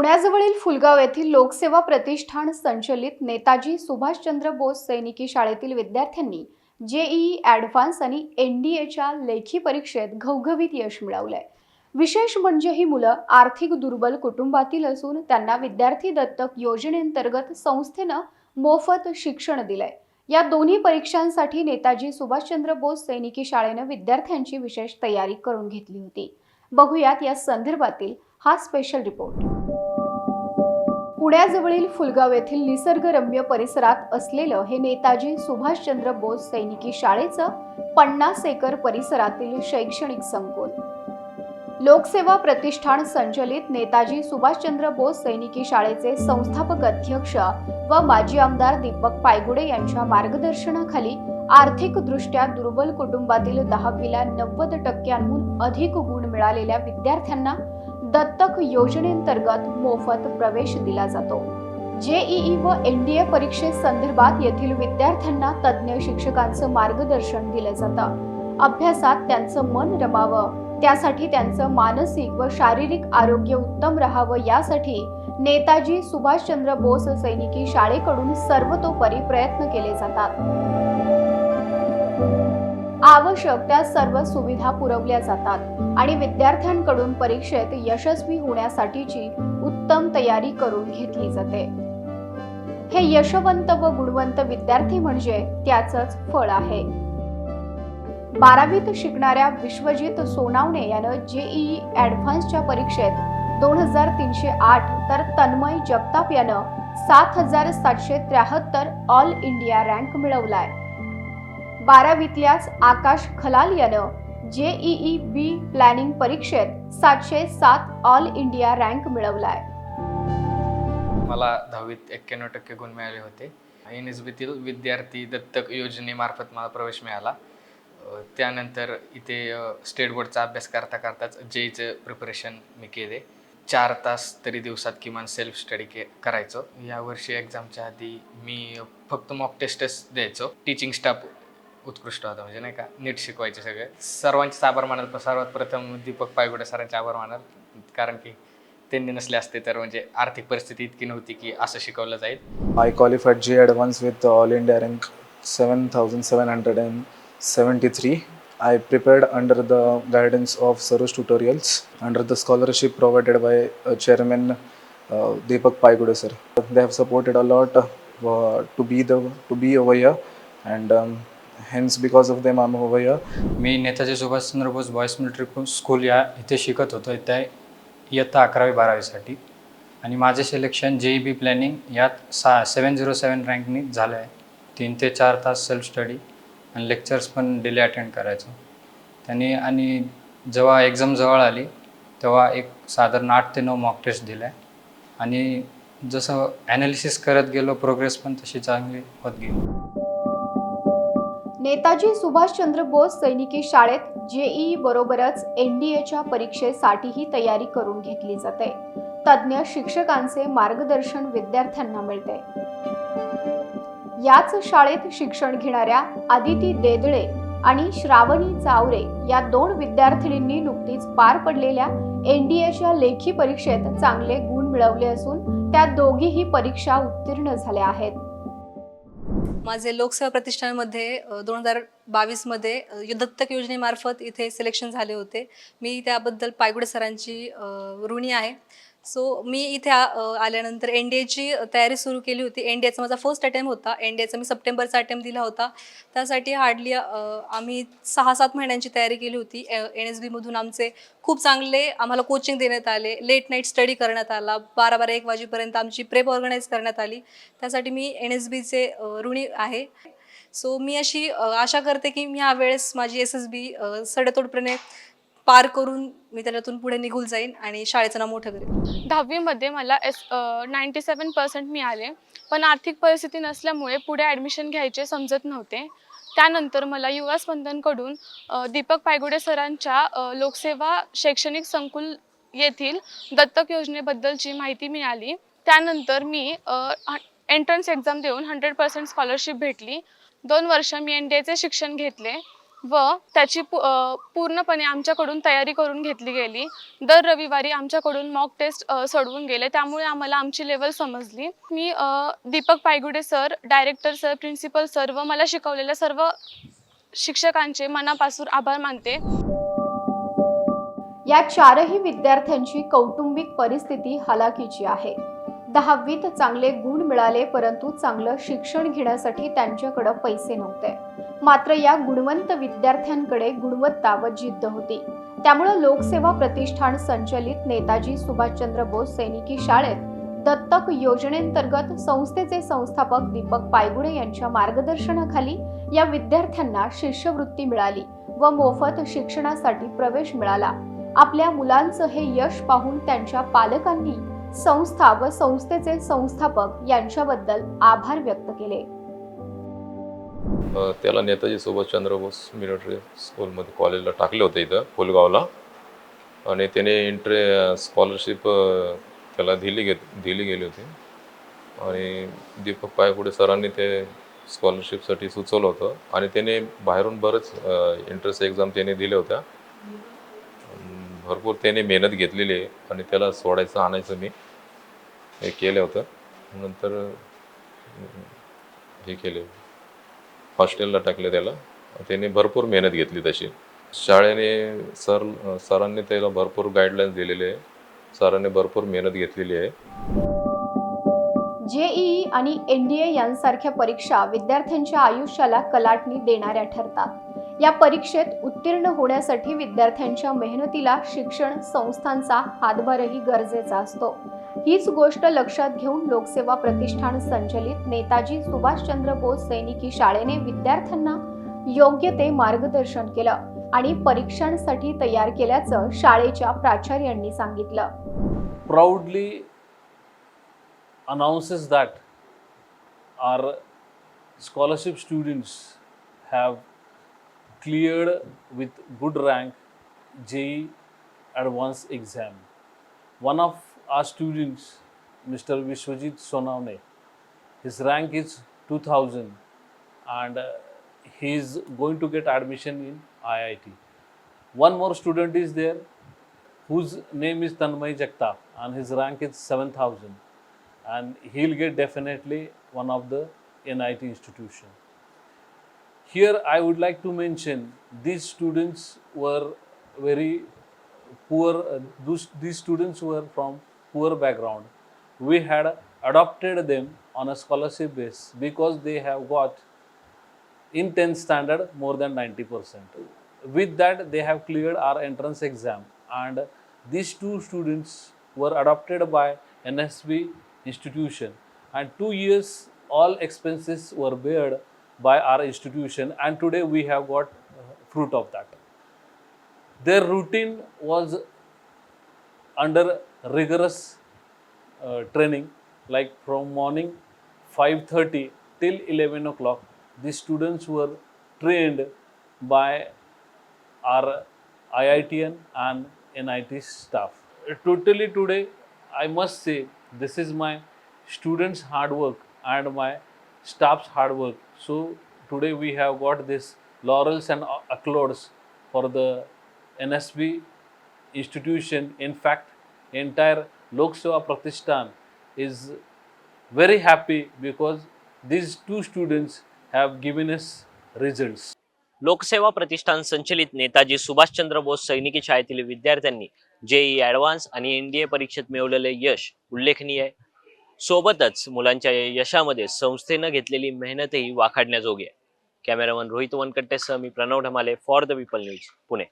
पुण्याजवळील फुलगाव येथील लोकसेवा प्रतिष्ठान संचलित नेताजी सुभाषचंद्र बोस सैनिकी शाळेतील विद्यार्थ्यांनी जेईई ॲडव्हान्स आणि एन डी एच्या लेखी परीक्षेत घवघवीत यश मिळवलंय. विशेष म्हणजे ही मुलं आर्थिक दुर्बल कुटुंबातील असून त्यांना विद्यार्थी दत्तक योजनेअंतर्गत संस्थेनं मोफत शिक्षण दिलंय. या दोन्ही परीक्षांसाठी नेताजी सुभाषचंद्र बोस सैनिकी शाळेनं विद्यार्थ्यांची विशेष तयारी करून घेतली होती. बघूयात या संदर्भातील हा स्पेशल रिपोर्ट पुण्याजवळील फुलगाव येथील निसर्गरम्य परिसरात असलेलं हे नेताजी सुभाषचंद्र बोस सैनिकी शाळेचं पन्नास एकर परिसरातील शैक्षणिक संकुल. लोकसेवा प्रतिष्ठान संचलित नेताजी सुभाषचंद्र बोस सैनिकी शाळेचे संस्थापक अध्यक्ष व माजी आमदार दीपक पायगुडे यांच्या मार्गदर्शनाखाली आर्थिकदृष्ट्या दुर्बल कुटुंबातील दहावीला नव्वद टक्क्यांहून अधिक गुण मिळालेल्या विद्यार्थ्यांना दत्तक योजनेअंतर्गत मोफत प्रवेश दिला जातो. जेईई व एनडीए परीक्षेसंदर्भात येथील विद्यार्थ्यांना तज्ज्ञ शिक्षकांचं मार्गदर्शन दिलं जातं. अभ्यासात त्यांचं मन रमावं त्यासाठी त्यांचं मानसिक व शारीरिक आरोग्य उत्तम राहावं यासाठी नेताजी सुभाषचंद्र बोस सैनिकी शाळेकडून सर्वतोपरी प्रयत्न केले जातात. आवश्यक त्या सर्व सुविधा पुरवल्या जातात आणि विद्यार्थ्यांकडून परीक्षेत यशस्वी होण्यासाठीची उत्तम तयारी करून घेतली जाते. हे यशवंत व गुणवंत विद्यार्थी म्हणजे त्याचंच फळ आहे. बारावीत शिकणाऱ्या विश्वजित सोनावणे यानं जेईई ॲडव्हान्सच्या परीक्षेत दोन हजार तीनशे आठ तर तन्मय जगताप यानं सात हजार सातशे त्र्याहत्तर ऑल इंडिया रँक मिळवलाय. बारावीतल्याच आकाश खलाल यानं जेईई बी प्लॅनिंग परीक्षेत सातशे सात ऑल इंडिया रँक मिळवलाय. मला दहावीत एक्क्याण्णव टक्के गुण मिळाले होते. एन एस बीतील विद्यार्थी दत्तक योजनेमार्फत मला प्रवेश मिळाला. त्यानंतर इथे स्टेट बोर्डचा अभ्यास करता करताच जेईचं प्रिपरेशन मी केले. चार तास तरी दिवसात किमान सेल्फ स्टडी के करायचो. यावर्षी एक्झामच्या आधी मी फक्त मॉक टेस्टच द्यायचो. टीचिंग स्टाफ उत्कृष्ट होता म्हणजे नाही का नीट शिकवायचे सगळे. सर्वांचे आभार मानल सर्वात प्रथम दीपक पायगुडे सरांचे आभार मानल. कारण की त्यांनी नसले असते तर म्हणजे आर्थिक परिस्थिती इतकी नव्हती की असं शिकवलं जाईल. I qualified JEE advance with all India rank seven thousand seven hundred and seventy three I prepared under the guidance of Saroj tutorials under the scholarship provided by chairman Deepak Paygude sir they have supported a lot to be the to be अवय and hence because of them I'm over here. Me Netaji Subhashchandra Bose boys military school या इथे शिकत होतो त्या इयत्ता अकरावी बारावीसाठी. आणि माझे सिलेक्शन जे ई बी प्लॅनिंग यात सा सेवन झिरो सेवन रँकनी झालं आहे तीन ते चार तास सेल्फ स्टडी आणि लेक्चर्स पण डेली अटेंड करायचो. त्यांनी आणि जेव्हा एक्झाम जवळ आली तेव्हा एक साधारण आठ ते नऊ मॉक टेस्ट दिल्या. आणि जसं ॲनालिसिस करत गेलो प्रोग्रेस पण तशी चांगली होत गेली. नेताजी सुभाषचंद्र बोस सैनिकी शाळेत जेईई बरोबरच एनडीएच्या परीक्षेसाठीही तयारी करून घेतली जाते. तज्ज्ञ शिक्षकांचे मार्गदर्शन विद्यार्थ्यांना मिळते. याच शाळेत शिक्षण घेणाऱ्या आदिती देदळे आणि श्रावणी चावरे या दोन विद्यार्थिनींनी नुकतीच पार पडलेल्या एनडीएच्या लेखी परीक्षेत चांगले गुण मिळवले असून त्या दोघीही परीक्षा उत्तीर्ण झाल्या आहेत. माझे लोकसेवा प्रतिष्ठानमध्ये दोन हजार बावीसमध्ये दत्तक योजनेमार्फत इथे सिलेक्शन झाले होते. मी त्याबद्दल पायगुडे सरांची ऋणी आहे. सो मी इथे आल्यानंतर एन डी एची तयारी सुरू केली होती. एन डी एचा माझा फर्स्ट अटेम्प्ट होता. एन डी एचा मी सप्टेंबरचा अटेम्प्ट दिला होता. त्यासाठी हार्डली आम्ही सहा सात महिन्यांची तयारी केली होती. एन एस बीमधून आमचे खूप चांगले आम्हाला कोचिंग देण्यात आले. लेट नाईट स्टडी करण्यात आला. बारा बारा एक वाजेपर्यंत आमची प्रेप ऑर्गनाईज करण्यात आली. त्यासाठी मी एन एस बीचे ऋणी आहे. सो मी अशी आशा करते की मी ह्या वेळेस माझी एस एस बी सडेतोडपणे पार करून मी त्याच्यातून पुढे निघून जाईन आणि शाळेचं नाव मोठं करेन. दहावीमध्ये मला एस नाईंटी सेवन पर्सेंट मिळाले. पण आर्थिक परिस्थिती नसल्यामुळे पुढे ॲडमिशन घ्यायचे समजत नव्हते. त्यानंतर मला युवा स्पंदनकडून दीपक पायगुडे सरांच्या लोकसेवा शैक्षणिक संकुल येथील दत्तक योजनेबद्दलची माहिती मिळाली. त्यानंतर मी एंट्रन्स एक्झाम देऊन हंड्रेड पर्सेंट स्कॉलरशिप भेटली. दोन वर्ष मी एन डी एचे शिक्षण घेतले. व त्याची पू पूर्णपणे आमच्याकडून तयारी करून घेतली गेली. दर रविवारी आमच्याकडून मॉक टेस्ट सोडवून गेले. त्यामुळे आम्हाला आमची लेवल समजली. मी Deepak Paygude sir director sir principal sir व मला शिकवलेल्या सर्व शिक्षकांचे मनापासून आभार मानते. या चारही विद्यार्थ्यांची कौटुंबिक परिस्थिती हलाखीची आहे. दहावीत चांगले गुण मिळाले परंतु चांगलं शिक्षण घेण्यासाठी त्यांच्याकडं पैसे नव्हते. मात्र या गुणवंत विद्यार्थ्यांकडे गुणवत्ता व जिद्द होती. त्यामुळे लोकसेवा प्रतिष्ठान संचलित नेताजी सुभाषचंद्र बोस सैनिकी शाळेत दत्तक योजनेंतर्गत संस्थेचे संस्थापक दीपक पायगुडे यांच्या मार्गदर्शनाखाली या विद्यार्थ्यांना शिष्यवृत्ती मिळाली व मोफत शिक्षणासाठी प्रवेश मिळाला. आपल्या मुलांचं हे यश पाहून त्यांच्या पालकांनी संस्था व संस्थेचे संस्थापक यांच्याबद्दल आभार व्यक्त केले. त्याला नेताजी सुभाषचंद्र बोस मिलिटरी स्कूलमध्ये कॉलेजला टाकले होते इथं फुलगावला. आणि त्याने इंट्रे स्कॉलरशिप त्याला दिली घेत दिली गेली होती. आणि दीपक पायपुडे सरांनी ते स्कॉलरशिपसाठी सुचवलं होतं. आणि त्याने बाहेरून बरंच एंट्रन्स एक्झाम त्याने दिल्या होत्या. भरपूर त्याने मेहनत घेतलेली आहे. आणि त्याला सोडायचं आणायचं मी हे केलं होतं. नंतर हे केले. हॉस्टेलला टाकले त्याला. त्याने भरपूर मेहनत घेतली तशी. शाळेने सर सरांनी त्याला भरपूर गाईडलाईन्स दिलेले आहे. सरांनी भरपूर मेहनत घेतलेली आहे. जेईई आणि एनडीए यांसारख्या परीक्षा विद्यार्थ्यांच्या आयुष्याला कलाटणी देणाऱ्या ठरतात. या परीक्षेत उत्तीर्ण होण्यासाठी विद्यार्थ्यांच्या मेहनतीला शिक्षण संस्थांचा हातभारही गरजेचा असतो. हीच गोष्ट लक्षात घेऊन लोकसेवा प्रतिष्ठान संचलित नेताजी सुभाषचंद्र बोस सैनिकी शाळेने विद्यार्थ्यांना योग्य ते मार्गदर्शन केलं आणि परीक्षांसाठी तयार केल्याचं शाळेच्या प्राचार्यांनी सांगितलं. Proudly announces that our scholarship students have cleared with good rank JEE advanced exam. One of our students, Mr. Vishwajit Sonavne, his rank is 2000 and uh, he is going to get admission in IIT. One more student is there whose name is Tanmay Jagtap and his rank is 7000 and he'll get definitely one of the NIT institution. Here I would like to mention these students were very poor, uh, these students were from poor background. We had adopted them on a scholarship base because they have got in 10th standard more than 90%. With that, they have cleared our entrance exam, and these two students were adopted by NSB institution, and two years all expenses were bared by our institution, and today we have got uh, fruit of that. Their routine was under rigorous uh, training like from morning 5.30 till 11 o'clock the students were trained by our iitn and nit staff totally today i must say this is my students hard work and my staff's hard work so today we have got this laurels and accolades for the nsb institution in fact entire lok seva pratishthan is very happy because these two students have given us results लोकसेवा प्रतिष्ठान संचलित नेताजी सुभाषचंद्र बोस सैनिकी शाळेतील विद्यार्थ्यांनी JEE advanced आणि N D A परीक्षेत मिळवलेले यश उल्लेखनीय आहे सोबतच मुलांच्या यशामध्ये संस्थेनं घेतलेली मेहनतही वाखाडण्याजोगी आहे. कॅमेरामन रोहित वनकट्टेसह मी Pranav Dhamale for the people news Pune.